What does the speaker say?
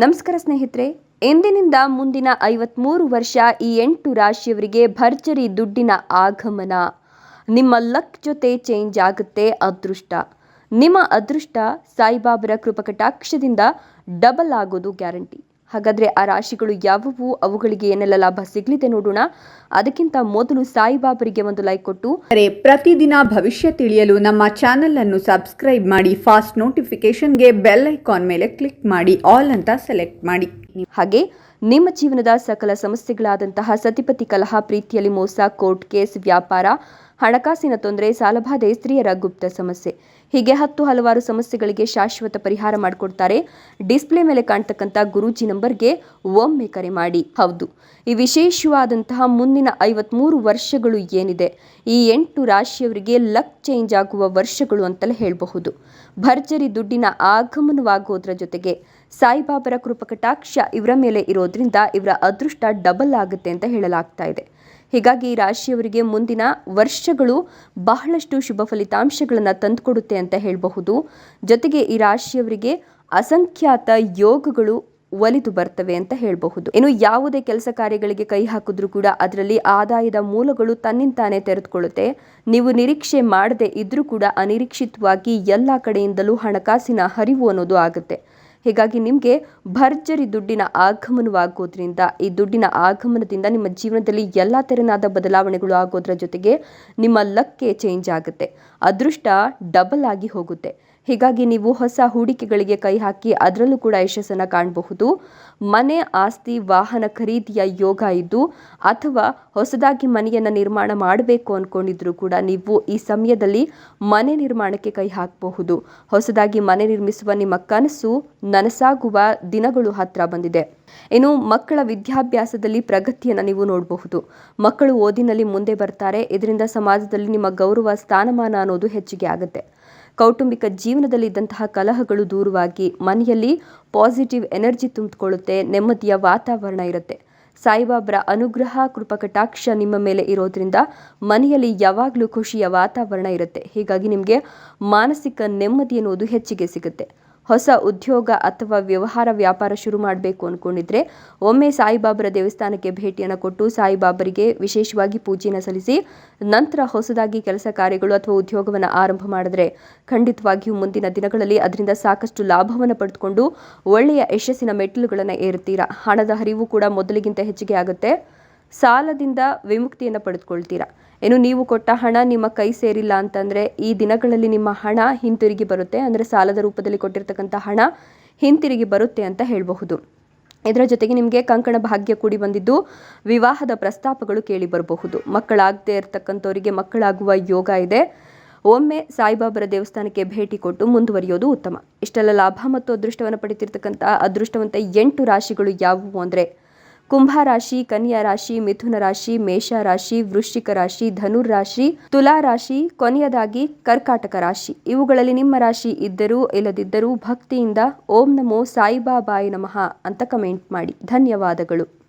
ನಮಸ್ಕಾರ ಸ್ನೇಹಿತರೆ, ಎಂದಿನಿಂದ ಮುಂದಿನ ಐವತ್ಮೂರು ವರ್ಷ ಈ ಎಂಟು ರಾಶಿಯವರಿಗೆ ಭರ್ಜರಿ ದುಡ್ಡಿನ ಆಗಮನ. ನಿಮ್ಮ ಲಕ್ ಜೊತೆ ಚೇಂಜ್ ಆಗುತ್ತೆ ಅದೃಷ್ಟ. ನಿಮ್ಮ ಅದೃಷ್ಟ ಸಾಯಿಬಾಬರ ಕೃಪಕಟಾಕ್ಷದಿಂದ ಡಬಲ್ ಆಗೋದು ಗ್ಯಾರಂಟಿ. ಹಾಗಾದ್ರೆ ಆ ರಾಶಿಗಳು ಯಾವುವು? ಅವುಗಳಿಗೆ ಏನೆಲ್ಲ ಲಾಭ ಸಿಗಲಿದೆ ನೋಡೋಣ. ಅದಕ್ಕಿಂತ ಮೊದಲು ಸಾಯಿಬಾಬರಿಗೆ ಒಂದು ಲೈಕ್ ಕೊಟ್ಟು. ಅರೆ, ಪ್ರತಿದಿನ ಭವಿಷ್ಯ ತಿಳಿಯಲು ನಮ್ಮ ಚಾನೆಲ್ ಅನ್ನು ಸಬ್ಸ್ಕ್ರೈಬ್ ಮಾಡಿ ಫಾಸ್ಟ್ ನೋಟಿಫಿಕೇಶನ್ಗೆ ಬೆಲ್ ಐಕಾನ್ ಮೇಲೆ ಕ್ಲಿಕ್ ಮಾಡಿ ಆಲ್ ಅಂತ ಸೆಲೆಕ್ಟ್ ಮಾಡಿ. ಹಾಗೆ ನಿಮ್ಮ ಜೀವನದ ಸಕಲ ಸಮಸ್ಯೆಗಳಾದಂತಹ ಸತಿಪತಿ ಕಲಹ, ಪ್ರೀತಿಯಲ್ಲಿ ಮೋಸ, ಕೋರ್ಟ್ ಕೇಸ್, ವ್ಯಾಪಾರ, ಹಣಕಾಸಿನ ತೊಂದರೆ, ಸಾಲಬಾಧೆ, ಸ್ತ್ರೀಯರ ಗುಪ್ತ ಸಮಸ್ಯೆ. ಹೀಗೆ ಹತ್ತು ಹಲವಾರು ಸಮಸ್ಯೆಗಳಿಗೆ ಶಾಶ್ವತ ಪರಿಹಾರ ಮಾಡಿಕೊಡ್ತಾರೆ. ಡಿಸ್ಪ್ಲೇ ಮೇಲೆ ಕಾಣ್ತಕ್ಕಂಥ ಗುರೂಜಿ ನಂಬರ್ಗೆ ಒಮ್ಮೆ ಕರೆ ಮಾಡಿ. ಹೌದು, ಈ ವಿಶೇಷವಾದಂತಹ ಮುಂದಿನ ಐವತ್ಮೂರು ವರ್ಷಗಳು ಏನಿದೆ? ಈ ಎಂಟು ರಾಶಿಯವರಿಗೆ ಲಕ್ ಚೇಂಜ್ ಆಗುವ ವರ್ಷಗಳು ಅಂತಲೇ ಹೇಳಬಹುದು. ಭರ್ಜರಿ ದುಡ್ಡಿನ ಆಗಮನವಾಗೋದ್ರ ಜೊತೆಗೆ ಸಾಯಿಬಾಬರ ಕೃಪಕಟಾಕ್ಷ ಇವರ ಮೇಲೆ ಇರೋದ್ರಿಂದ ಇವರ ಅದೃಷ್ಟ ಡಬಲ್ ಆಗುತ್ತೆ ಅಂತ ಹೇಳಲಾಗ್ತಾ ಇದೆ. ಹೀಗಾಗಿ ಈ ರಾಶಿಯವರಿಗೆ ಮುಂದಿನ ವರ್ಷಗಳು ಬಹಳಷ್ಟು ಶುಭ ಫಲಿತಾಂಶಗಳನ್ನು ತಂದುಕೊಡುತ್ತೆ ಅಂತ ಹೇಳಬಹುದು. ಜೊತೆಗೆ ಈ ರಾಶಿಯವರಿಗೆ ಅಸಂಖ್ಯಾತ ಯೋಗಗಳು ಒಲಿದು ಬರ್ತವೆ ಅಂತ ಹೇಳಬಹುದು. ಇನ್ನು ಯಾವುದೇ ಕೆಲಸ ಕಾರ್ಯಗಳಿಗೆ ಕೈ ಹಾಕಿದ್ರೂ ಕೂಡ ಅದರಲ್ಲಿ ಆದಾಯದ ಮೂಲಗಳು ತನ್ನಿಂತಾನೇ ತೆರೆದುಕೊಳ್ಳುತ್ತೆ. ನೀವು ನಿರೀಕ್ಷೆ ಮಾಡದೆ ಇದ್ರೂ ಕೂಡ ಅನಿರೀಕ್ಷಿತವಾಗಿ ಎಲ್ಲ ಕಡೆಯಿಂದಲೂ ಹಣಕಾಸಿನ ಹರಿವು ಅನ್ನೋದು ಆಗುತ್ತೆ. ಹೀಗಾಗಿ ನಿಮಗೆ ಭರ್ಜರಿ ದುಡ್ಡಿನ ಆಗಮನವಾಗೋದ್ರಿಂದ, ಈ ದುಡ್ಡಿನ ಆಗಮನದಿಂದ ನಿಮ್ಮ ಜೀವನದಲ್ಲಿ ಎಲ್ಲ ತೆರನಾದ ಬದಲಾವಣೆಗಳು ಆಗೋದ್ರ ಜೊತೆಗೆ ನಿಮ್ಮ ಲಕ್ಕೆ ಚೇಂಜ್ ಆಗುತ್ತೆ. ಅದೃಷ್ಟ ಡಬಲ್ ಆಗಿ ಹೋಗುತ್ತೆ. ಹೀಗಾಗಿ ನೀವು ಹೊಸ ಹೂಡಿಕೆಗಳಿಗೆ ಕೈ ಹಾಕಿ ಅದರಲ್ಲೂ ಕೂಡ ಯಶಸ್ಸನ್ನು ಕಾಣಬಹುದು. ಮನೆ, ಆಸ್ತಿ, ವಾಹನ ಖರೀದಿಯ ಯೋಗ ಇದ್ದು ಅಥವಾ ಹೊಸದಾಗಿ ಮನೆಯನ್ನು ನಿರ್ಮಾಣ ಮಾಡಬೇಕು ಅಂದ್ಕೊಂಡಿದ್ರು ಕೂಡ ನೀವು ಈ ಸಮಯದಲ್ಲಿ ಮನೆ ನಿರ್ಮಾಣಕ್ಕೆ ಕೈ ಹಾಕಬಹುದು. ಹೊಸದಾಗಿ ಮನೆ ನಿರ್ಮಿಸುವ ನಿಮ್ಮ ಕನಸು ನನಸಾಗುವ ದಿನಗಳು ಹತ್ರ ಬಂದಿದೆ. ಇನ್ನು ಮಕ್ಕಳ ವಿದ್ಯಾಭ್ಯಾಸದಲ್ಲಿ ಪ್ರಗತಿಯನ್ನು ನೀವು ನೋಡಬಹುದು. ಮಕ್ಕಳು ಓದಿನಲ್ಲಿ ಮುಂದೆ ಬರ್ತಾರೆ. ಇದರಿಂದ ಸಮಾಜದಲ್ಲಿ ನಿಮ್ಮ ಗೌರವ, ಸ್ಥಾನಮಾನ ಅನ್ನೋದು ಹೆಚ್ಚಿಗೆ ಆಗುತ್ತೆ. ಕೌಟುಂಬಿಕ ಜೀವನದಲ್ಲಿ ಇದ್ದಂತಹ ಕಲಹಗಳು ದೂರವಾಗಿ ಮನೆಯಲ್ಲಿ ಪಾಸಿಟಿವ್ ಎನರ್ಜಿ ತುಂಬಿಕೊಳ್ಳುತ್ತೆ, ನೆಮ್ಮದಿಯ ವಾತಾವರಣ ಇರುತ್ತೆ. ಸಾಯಿಬಾಬರ ಅನುಗ್ರಹ ಕೃಪಕಟಾಕ್ಷ ನಿಮ್ಮ ಮೇಲೆ ಇರೋದ್ರಿಂದ ಮನೆಯಲ್ಲಿ ಯಾವಾಗಲೂ ಖುಷಿಯ ವಾತಾವರಣ ಇರುತ್ತೆ. ಹೀಗಾಗಿ ನಿಮಗೆ ಮಾನಸಿಕ ನೆಮ್ಮದಿ ಅನ್ನೋದು ಹೆಚ್ಚಿಗೆ ಸಿಗುತ್ತೆ. ಹೊಸ ಉದ್ಯೋಗ ಅಥವಾ ವ್ಯವಹಾರ ವ್ಯಾಪಾರ ಶುರು ಮಾಡಬೇಕು ಅಂದ್ಕೊಂಡಿದ್ರೆ ಒಮ್ಮೆ ಸಾಯಿಬಾಬರ ದೇವಸ್ಥಾನಕ್ಕೆ ಭೇಟಿಯನ್ನು ಕೊಟ್ಟು ಸಾಯಿಬಾಬರಿಗೆ ವಿಶೇಷವಾಗಿ ಪೂಜೆಯನ್ನು ಸಲ್ಲಿಸಿ ನಂತರ ಹೊಸದಾಗಿ ಕೆಲಸ ಕಾರ್ಯಗಳು ಅಥವಾ ಉದ್ಯೋಗವನ್ನು ಆರಂಭ ಮಾಡಿದ್ರೆ ಖಂಡಿತವಾಗಿಯೂ ಮುಂದಿನ ದಿನಗಳಲ್ಲಿ ಅದರಿಂದ ಸಾಕಷ್ಟು ಲಾಭವನ್ನು ಪಡೆದುಕೊಂಡು ಒಳ್ಳೆಯ ಯಶಸ್ಸಿನ ಮೆಟ್ಟಿಲುಗಳನ್ನು ಏರುತ್ತೀರಾ? ಹಣದ ಹರಿವು ಕೂಡ ಮೊದಲಿಗಿಂತ ಹೆಚ್ಚಿಗೆ ಆಗುತ್ತೆ. ಸಾಲದಿಂದ ವಿಮುಕ್ತಿಯನ್ನು ಪಡೆದುಕೊಳ್ತೀರಾ? ಏನು ನೀವು ಕೊಟ್ಟ ಹಣ ನಿಮ್ಮ ಕೈ ಸೇರಿಲ್ಲ ಅಂತಂದರೆ ಈ ದಿನಗಳಲ್ಲಿ ನಿಮ್ಮ ಹಣ ಹಿಂತಿರುಗಿ ಬರುತ್ತೆ, ಅಂದರೆ ಸಾಲದ ರೂಪದಲ್ಲಿ ಕೊಟ್ಟಿರ್ತಕ್ಕಂಥ ಹಣ ಹಿಂತಿರುಗಿ ಬರುತ್ತೆ ಅಂತ ಹೇಳಬಹುದು. ಇದರ ಜೊತೆಗೆ ನಿಮಗೆ ಕಂಕಣ ಭಾಗ್ಯ ಕೂಡಿ ಬಂದಿದ್ದು, ವಿವಾಹದ ಪ್ರಸ್ತಾಪಗಳು ಕೇಳಿ ಬರಬಹುದು. ಮಕ್ಕಳಾಗದೇ ಇರತಕ್ಕಂಥವರಿಗೆ ಮಕ್ಕಳಾಗುವ ಯೋಗ ಇದೆ. ಒಮ್ಮೆ ಸಾಯಿಬಾಬರ ದೇವಸ್ಥಾನಕ್ಕೆ ಭೇಟಿ ಕೊಟ್ಟು ಮುಂದುವರಿಯೋದು ಉತ್ತಮ. ಇಷ್ಟೆಲ್ಲ ಲಾಭ ಮತ್ತು ಅದೃಷ್ಟವನ್ನು ಪಡೆತಿರ್ತಕ್ಕಂಥ ಅದೃಷ್ಟವಂತ ಎಂಟು ರಾಶಿಗಳು ಯಾವುವು ಅಂದರೆ ಕುಂಭ ರಾಶಿ, ಕನ್ಯಾ ರಾಶಿ, ಮಿಥುನ ರಾಶಿ, ಮೇಷ ರಾಶಿ, ವೃಶ್ಚಿಕ ರಾಶಿ, ಧನುರ್ ರಾಶಿ, ತುಲಾ ರಾಶಿ, ಕೊನೆಯದಾಗಿ ಕರ್ಕಾಟಕ ರಾಶಿ. ಇವುಗಳಲ್ಲಿ ನಿಮ್ಮ ರಾಶಿ ಇದ್ದರೂ ಇಲ್ಲದಿದ್ದರೂ ಭಕ್ತಿಯಿಂದ ಓಂ ನಮೋ ಸಾಯಿಬಾಬಾಯಿ ನಮಃ ಅಂತ ಕಮೆಂಟ್ ಮಾಡಿ. ಧನ್ಯವಾದಗಳು.